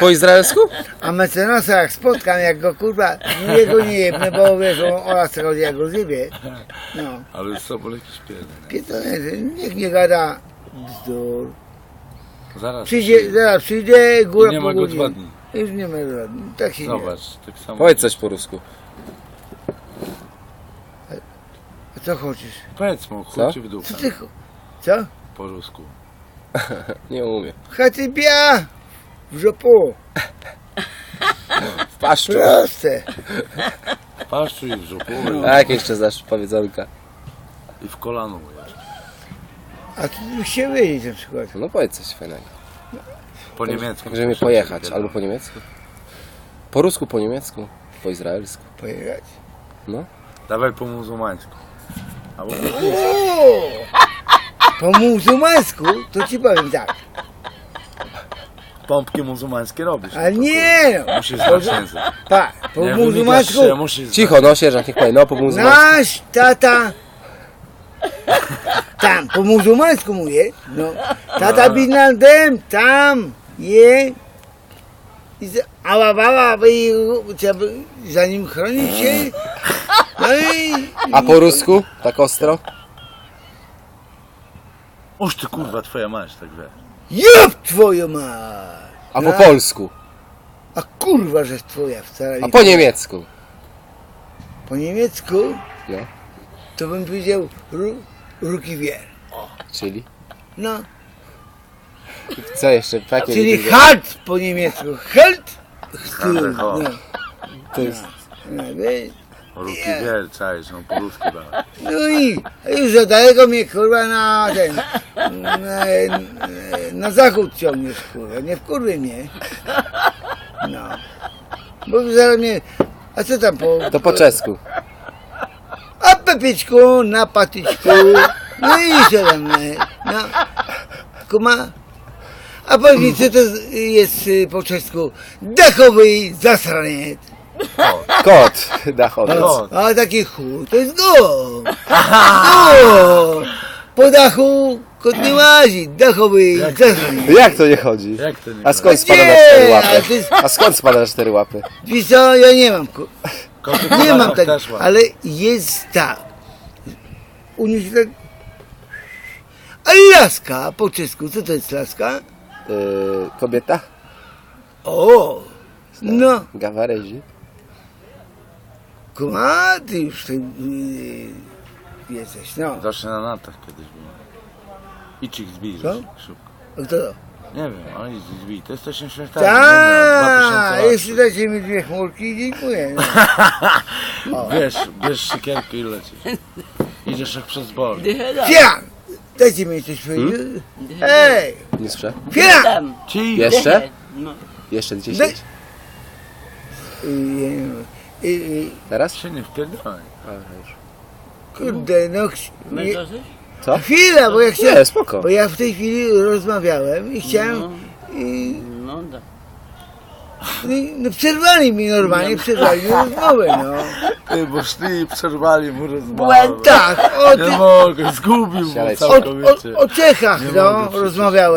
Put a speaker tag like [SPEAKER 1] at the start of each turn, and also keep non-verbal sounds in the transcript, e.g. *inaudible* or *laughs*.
[SPEAKER 1] Po izraelsku?
[SPEAKER 2] A mecenasa jak spotkam, jak go kurwa, jego nie jebnę, bo wiesz, o, o nas chodzi, jak go zjebie. No,
[SPEAKER 3] Ale z sobą jakiś pierdol.
[SPEAKER 2] pierdolę, niech nie gada bzdur.
[SPEAKER 3] Zaraz.
[SPEAKER 2] Przyjdzie, zaraz przyjdzie, góra
[SPEAKER 3] Nie
[SPEAKER 2] po
[SPEAKER 3] ma go dwa dni.
[SPEAKER 2] Już nie ma go, tak się nie
[SPEAKER 3] Zobacz, tak samo.
[SPEAKER 1] Powiedz coś po rusku.
[SPEAKER 2] A co chcesz?
[SPEAKER 3] Powiedz mu,
[SPEAKER 1] Co?
[SPEAKER 3] chuj ci w dupę.
[SPEAKER 2] Co ty, co?
[SPEAKER 3] Po rusku. *laughs*
[SPEAKER 1] Nie umiem.
[SPEAKER 2] Chaty bia w żopu, *laughs*
[SPEAKER 1] W paszczu.
[SPEAKER 2] proste.
[SPEAKER 3] W paszczu i w żopu
[SPEAKER 1] A jak jeszcze znasz powiedzonka?
[SPEAKER 3] i w kolano mu jeszcze.
[SPEAKER 2] A ty byś się wiedzieć na przykład.
[SPEAKER 1] No powiedz coś fajnego.
[SPEAKER 3] Po niemiecku.
[SPEAKER 1] Tak, Żeby pojechać. Albo po niemiecku. Po rusku, po niemiecku. Po izraelsku.
[SPEAKER 2] Pojechać.
[SPEAKER 3] Dawaj po muzułmańsku. Albo
[SPEAKER 2] O! Po muzułmańsku to ci powiem tak.
[SPEAKER 3] Pompki muzułmańskie robisz.
[SPEAKER 2] A nie no.
[SPEAKER 3] Musisz znać język.
[SPEAKER 2] Pa, po
[SPEAKER 3] Nie
[SPEAKER 2] muzułmańsku
[SPEAKER 3] się, musisz znać.
[SPEAKER 1] Cicho, no sierżant, niech powie. No po muzułmańsku.
[SPEAKER 2] nasz tata tam, po muzułmańsku mówię, no. Tata bin Laden tam je i za- ała bała, by trzeba za nim chronić się. No i
[SPEAKER 1] A po rusku? Tak ostro?
[SPEAKER 3] Oż ty kurwa, twoja mać tak wie.
[SPEAKER 2] Jeb twoją mać.
[SPEAKER 1] A po polsku?
[SPEAKER 2] A kurwa, że twoja wcale
[SPEAKER 1] A
[SPEAKER 2] nie-
[SPEAKER 1] po niemiecku?
[SPEAKER 2] po niemiecku
[SPEAKER 1] No.
[SPEAKER 2] to bym powiedział ru, rukiwier.
[SPEAKER 1] Czyli?
[SPEAKER 2] No,
[SPEAKER 1] Co jeszcze? Takie
[SPEAKER 2] czyli halt po niemiecku. Halt. No,
[SPEAKER 1] To jest...
[SPEAKER 2] no, wiesz?
[SPEAKER 3] Ruki wiel, czaisz, no po rusku.
[SPEAKER 2] No i już za daleko mnie kurwa na ten, na, na zachód ciągniesz kurwa, nie wkurwy mnie. No. Bo zaraz mnie, a co tam po...
[SPEAKER 1] To po czesku.
[SPEAKER 2] A pepiczku na patyczku, no i co tam, e, no. Kuma? A powiedz mi, co to jest y, po czesku? Dachowy zasraniec.
[SPEAKER 1] Kot dachowy.
[SPEAKER 3] Kot.
[SPEAKER 2] A taki chuj, to jest go. Go. Po dachu kot nie łazi, dachowy zasraniec.
[SPEAKER 1] Jak to nie chodzi?
[SPEAKER 3] Jak to nie
[SPEAKER 1] A skąd spada na cztery łapy?
[SPEAKER 2] to jest-
[SPEAKER 1] A skąd spada na cztery łapy?
[SPEAKER 2] Wiesz co, ja nie mam,
[SPEAKER 3] Koty
[SPEAKER 2] nie mam
[SPEAKER 3] tak też
[SPEAKER 2] ale jest tak. U nich tak... A laska po czesku, co to jest laska?
[SPEAKER 1] Yy, kobieta?
[SPEAKER 2] O, no,
[SPEAKER 1] Gawarezi?
[SPEAKER 2] kuma, ty już ty, yy, jesteś, no.
[SPEAKER 3] Zawsze na natach kiedyś było. Idź ich zbij.
[SPEAKER 2] Co?
[SPEAKER 3] Szybko.
[SPEAKER 2] A Kto to?
[SPEAKER 3] Nie wiem, ale idź ich zbij. To jesteśmy śmieszkami.
[SPEAKER 2] Tak, jeśli dacie mi dwie chmurki, dziękuję. No. *laughs*
[SPEAKER 3] Wiesz, bierz siekierkę i lecisz. Idziesz jak przez bor.
[SPEAKER 2] Fian! Dajcie mi coś powiedzieć. Ej,
[SPEAKER 1] Nie słyszę.
[SPEAKER 2] Fian!
[SPEAKER 3] Ci!
[SPEAKER 1] Jeszcze?
[SPEAKER 4] No.
[SPEAKER 1] Jeszcze 10?
[SPEAKER 2] Yy, yy, yy,
[SPEAKER 1] Teraz?
[SPEAKER 3] Się nie wpierdolaj.
[SPEAKER 1] Już.
[SPEAKER 2] Kurde, no... nie-?
[SPEAKER 1] Co?
[SPEAKER 2] Chwila, bo ja chciałem...
[SPEAKER 1] Nie, spoko.
[SPEAKER 2] Bo ja w tej chwili rozmawiałem i chciałem...
[SPEAKER 4] No,
[SPEAKER 2] I,
[SPEAKER 4] no tak.
[SPEAKER 2] i, no przerwali mi normalnie, przerwali mi rozmowę, no.
[SPEAKER 3] Ty, bo szli i przerwali mu rozmowę.
[SPEAKER 4] Błęd.
[SPEAKER 2] Tak, o,
[SPEAKER 3] Nie
[SPEAKER 2] ty,
[SPEAKER 3] mogę, zgubił
[SPEAKER 1] Siadaj,
[SPEAKER 3] mu
[SPEAKER 2] o, o,
[SPEAKER 3] całkowicie.
[SPEAKER 2] o Czechach,
[SPEAKER 3] Nie
[SPEAKER 2] no,
[SPEAKER 3] mogę przecież.
[SPEAKER 2] rozmawiałem.